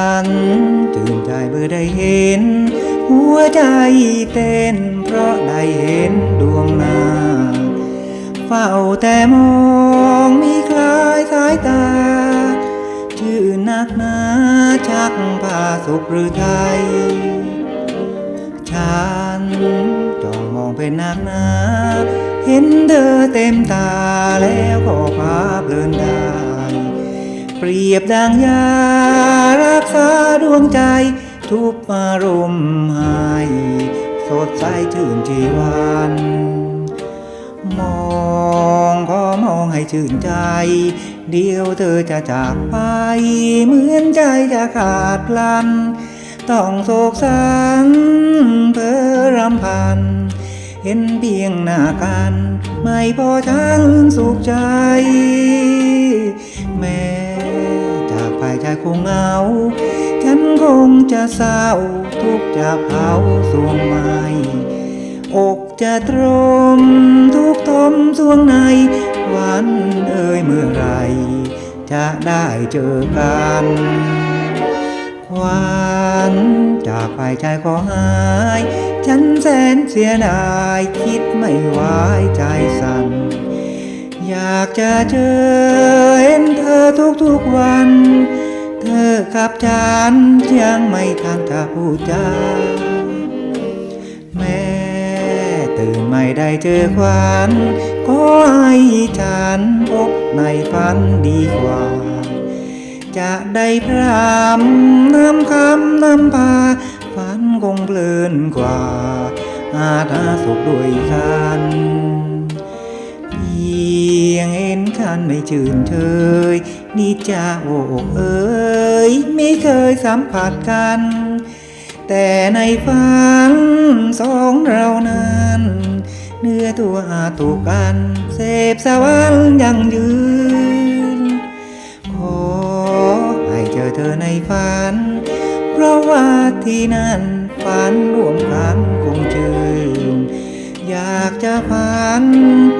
ฝัน ตื่นใจเมื่อได้เห็น หัวใจเต้น เพราะได้เห็นดวงนาเฝ้าแต่มองมีคล้ายสายตา ชื่อนักนาชักพาสุขหรือไทยฉันจ้องมองเป็นนักนาเห็นเธอเต็มตาแล้วก็พาเพลินได้เปรียบดังยา รักษาดวงใจ ทุกอารมหายสดใสชื่นชีวัน มองก็มองให้ชื่นใจ เดียวเธอจะจากไป เหมือนใจจะขาดลัน ต้องโศกสันเพอรำพัน เห็นเพียงหน้ากัน ไม่พอช้างสุขใจ แม้จากไปใจคงเหงา ฉันคงจะเศร้าทุกจะเผาสวงไม้อกจะตรมทุกทมสวงใน วันเอ่ยเมื่อไร จะได้เจอกันควันจากไปใจขอหาย ฉันแสนเสียดายคิดไม่ไหวใจสั่นอยากจะเจอเห็นเธอทุกๆวัน เธอกับฉันยังไม่ทันจะพูดจาแม่ตื่นไม่ได้เจอควันก็ให้ฉันพบในฝันดีกว่า จะได้พรำนำคำนำพาฝันคงเพลินกว่าอาถาสุขด้วยกัน ห็นคันไม่ชื่นเชยนี่จะโอกเอ๋ยไม่เคยสัมผัสกัน แต่ในฝันสองเรานั้น เนื้อตัวอาตุกันเสพสวรรค์ยังยืน ขอให้เจอเธอในฝัน เพราะว่าที่นั่นฝันร่วมกันคงชื่น อยากจะฝัน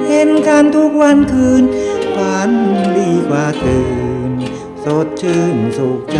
เห็นกันทุกวันคืน ฝันดีกว่าตื่น สดชื่นสุขใจ